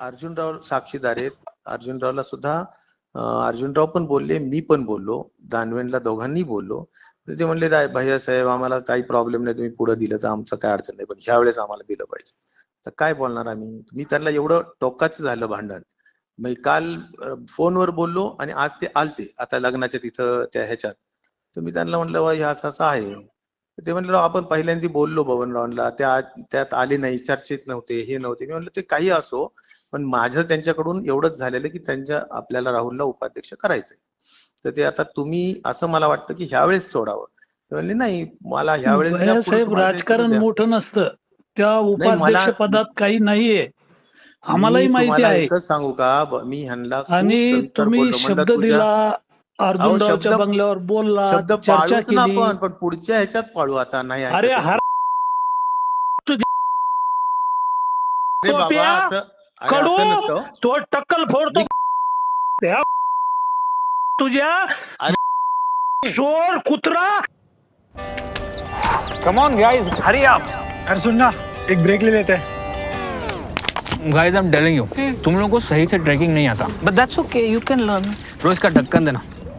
अर्जुनराव साक्षीदार आहेत. अर्जुनरावला सुद्धा अर्जुनराव पण बोलले मी पण बोललो. दानवेंला दोघांनी बोललो. तर ते म्हणले भैया साहेब आम्हाला काही प्रॉब्लेम नाही तुम्ही पुढे दिलं तर आमचं काय अडचण नाही पण ह्या वेळेस आम्हाला दिलं पाहिजे. तर काय बोलणार आम्ही? मी त्यांना एवढं टोकाचं झालं भांडण. मी काल फोनवर बोललो आणि आज ते आलते. आता लग्नाच्या तिथं त्या ह्याच्यात. तर मी त्यांना म्हणलं ह्या असं असं आहे. ते म्हणलं "राव, आपण पहिल्यांदा बोललो बबनरावांना त्या त्यात आले नाही चर्चेत नव्हते हे नव्हते. मी म्हणलं ते काही असो पण माझं त्यांच्याकडून एवढंच झालेलं की त्यांच्या आपल्याला राहुलला उपाध्यक्ष करायचंय. तर ते आता तुम्ही असं मला वाटतं की ह्यावेळेस सोडावं. ते म्हणले नाही मला ह्यावेळेस साहेब राजकारण द्या." मोठं नसतं. त्या उपाध्यक्ष पदात काही नाहीये. आम्हालाही माहिती आहे. सांगू का? मी ह्यांना आणि तुम्ही शब्द दिला अर्जुनरावच्या शब्द- बंगल्यावर बोलला शब्द चर्चा पाळूच ना केली. आपण पण पुढच्या ह्याच्यात पाळू आता नाही ऐकत. अरे आहे. हर अरे बाबा, टोप्या, असं- अरे कडू, नसतं. तो टक्कल फोडतो. त्या तुझ्या चोर कुत्रा. Come on guys hurry up अरे सुन ना एक ब्रेक ले लेते. हैं guys I am telling you तुम लोगों को सही से ट्रैकिंग नहीं आता. But that's okay, you can learn. रोज का ढक्कन देना.